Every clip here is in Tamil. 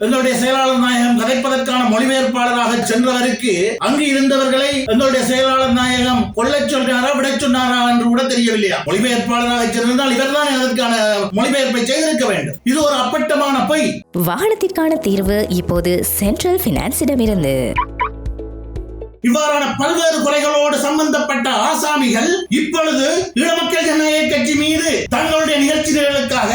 எங்களுடைய செயலாளர் நாயகம் கதைப்பதற்கான மொழிபெயர்ப்பாளராக சென்றவருக்கு அங்கு இருந்தவர்களை எங்களுடைய செயலாளர் நாயகம் கொல்லச் சொல்றாரா விடச் சொன்னாரா என்று கூட தெரியவில்லையா? மொழிபெயர்ப்பாளராக சென்றிருந்தால் இவர்தான் அதற்கான மொழிபெயர்ப்பை செய்திருக்க வேண்டும். இது ஒரு அப்பட்டமான பொய். வாகனத்திற்கான தீர்வு இப்போது சென்ட்ரல் பினான்ஸிடமிருந்து இவ்வாறான பல்வேறு கொலைகளோடு சம்பந்தப்பட்ட ஆசாமிகள் இப்பொழுது ஈழமக்கள் ஜனநாயக கட்சி மீது தங்களுடைய நிகழ்ச்சிகளுக்காக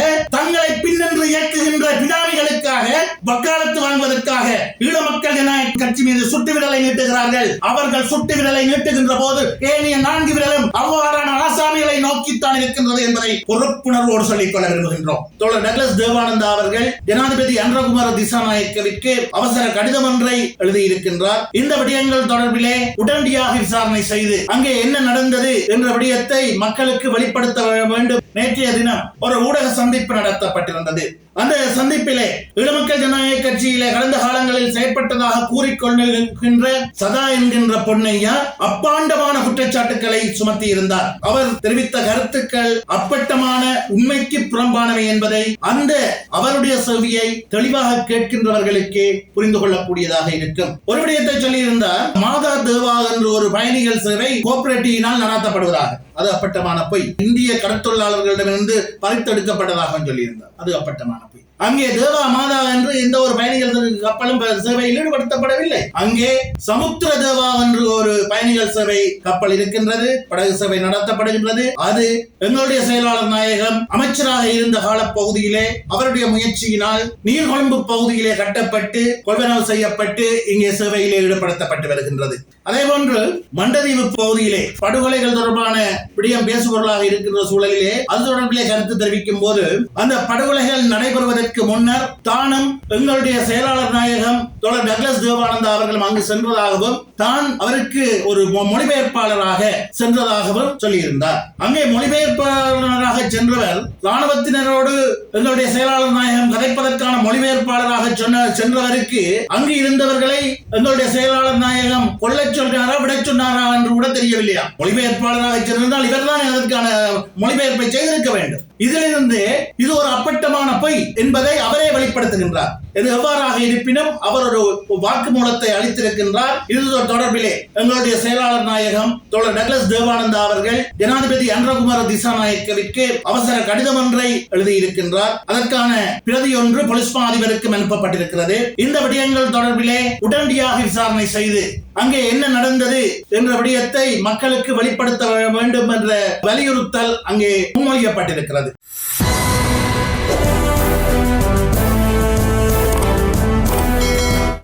வக்காலத்து வாங்குவதற்காக ஈழ மக்கள் ஜனநாயக கட்சி மீது சுட்டு விரலை நீட்டுகிறார்கள். அவர்கள் சுட்டு விரலை நீட்டுகின்ற போது ஏனைய நான்கு விரலும் அவ்வாறான ஆசாமிகளை நோக்கித்தான் இருக்கின்றது என்பதை பொறுப்புணர்வோடு சொல்லிக் கொள்ள விரும்புகின்றோம். தோழர் டக்ளஸ் தேவானந்தா அவர்கள் ஜனாதிபதி அன்றகுமார திசாநாயக்கவிற்கு அவசர கடிதம் ஒன்றை எழுதியிருக்கின்றார். இந்த விடயங்கள் தொடர்பிலே உடனடியாக விசாரணை செய்து அங்கே என்ன நடந்தது என்ற விடயத்தை மக்களுக்கு வெளிப்படுத்த வேண்டும். நேற்றைய தினம் ஒரு ஊடக சந்திப்பு நடத்தப்பட்டிருந்தது. அந்த சந்திப்பிலே ஈழமக்கள் ஜனநாயக கட்சியில கடந்த காலங்களில் செயற்பட்டதாக கூறிக்கொண்டிருக்கின்ற சதா என்கின்ற பொன்னையா அப்பாண்டமான குற்றச்சாட்டுகளை சுமத்தி இருந்தார் அவர் தெரிவித்த கருத்துக்கள் அப்பட்டமான உண்மைக்கு புறம்பானவை என்பதை அந்த அவருடைய செவியை தெளிவாக கேட்கின்றவர்களுக்கு புரிந்து கொள்ளக்கூடியதாக இருக்கும். ஒரு விடயத்தை சொல்லியிருந்தார் மாதா தேவா என்று ஒரு பயணிகள் சேவை கோஆபரேட்டிவினால் நடத்தப்படுவதாக அது அப்பட்டமான பொய். இந்திய கடற்தொழிலாளர்களிடமிருந்து பறித்தெடுக்கப்பட்டதாக சொல்லியிருந்தார். அது அப்பட்டமான பொய். அங்கே தேவா மாதா என்று எந்த ஒரு பயணிகள் கப்பலும் சேவையில் ஈடுபடுத்தப்படவில்லை. அங்கே சமுத்திர தேவா என்று ஒரு பயணிகள் சேவை கப்பல் இருக்கின்றது படகு சேவை நடத்தப்படுகின்றது. அது எங்களுடைய செயலாளர் நாயகம் அமைச்சராக இருந்த கால பகுதியிலே அவருடைய முயற்சியினால் நீர்கொழும்பு பகுதியிலே கட்டப்பட்டு கொள்வனவு செய்யப்பட்டு இங்கே சேவையிலே ஈடுபடுத்தப்பட்டு வருகின்றது. அதே போன்று மண்டதீவு பகுதியிலே படுகொலைகள் தொடர்பான விடயம் பேசுபொருளாக இருக்கின்ற சூழலிலே அது தொடர்பிலே கருத்து தெரிவிக்கும் போது அந்த படுகொலைகள் நடைபெறுவதற்கு முன்னர் தானும் எங்களுடைய செயலாளர் நாயகம் தொடர் டக்ளஸ் தேவானந்தா அவர்களும் அங்கு சென்றதாகவும் தான் அவருக்கு ஒரு மொழிபெயர்ப்பாளராக சென்றதாகவும் சொல்லியிருந்தார். அங்கே மொழிபெயர்ப்பாளராக சென்றவர் ராணுவத்தினரோடு எங்களுடைய செயலாளர் நாயகம் கதைப்பதற்கான மொழிபெயர்ப்பாளராக சொன்ன சென்றவருக்கு அங்கு இருந்தவர்களை எங்களுடைய செயலாளர் நாயகம் கொல்லச் சொல்றாரா விடச் சொன்னாரா என்று கூட தெரியவில்லையா? மொழிபெயர்ப்பாளராக சென்றிருந்தால் இவர்தான் அதற்கான மொழிபெயர்ப்பை செய்திருக்க வேண்டும். இதிலிருந்து இது ஒரு அப்பட்டமான பொய் என்பதை அவரே வெளிப்படுத்துகின்றார். இது எவ்வாறாக இருப்பினும் அவர் ஒரு வாக்கு மூலத்தை அளித்திருக்கின்றார். இது தொடர்பிலே எங்களுடைய செயலாளர் நாயகம் தோழர் டக்ளஸ் தேவானந்தா அவர்கள் ஜனாதிபதி அன்றகுமார திசாநாயக்கவிற்கு அவசர கடிதம் ஒன்றை எழுதியிருக்கின்றார். அதற்கான பிரதி ஒன்று போலீஸ் அதிபருக்கும் அனுப்பப்பட்டிருக்கிறது. இந்த விடயங்கள் தொடர்பிலே உடனடியாக விசாரணை செய்து அங்கே என்ன நடந்தது என்ற விடயத்தை மக்களுக்கு வெளிப்படுத்த வேண்டும் என்ற வலியுறுத்தல் அங்கே முன்மொழியப்பட்டிருக்கிறது.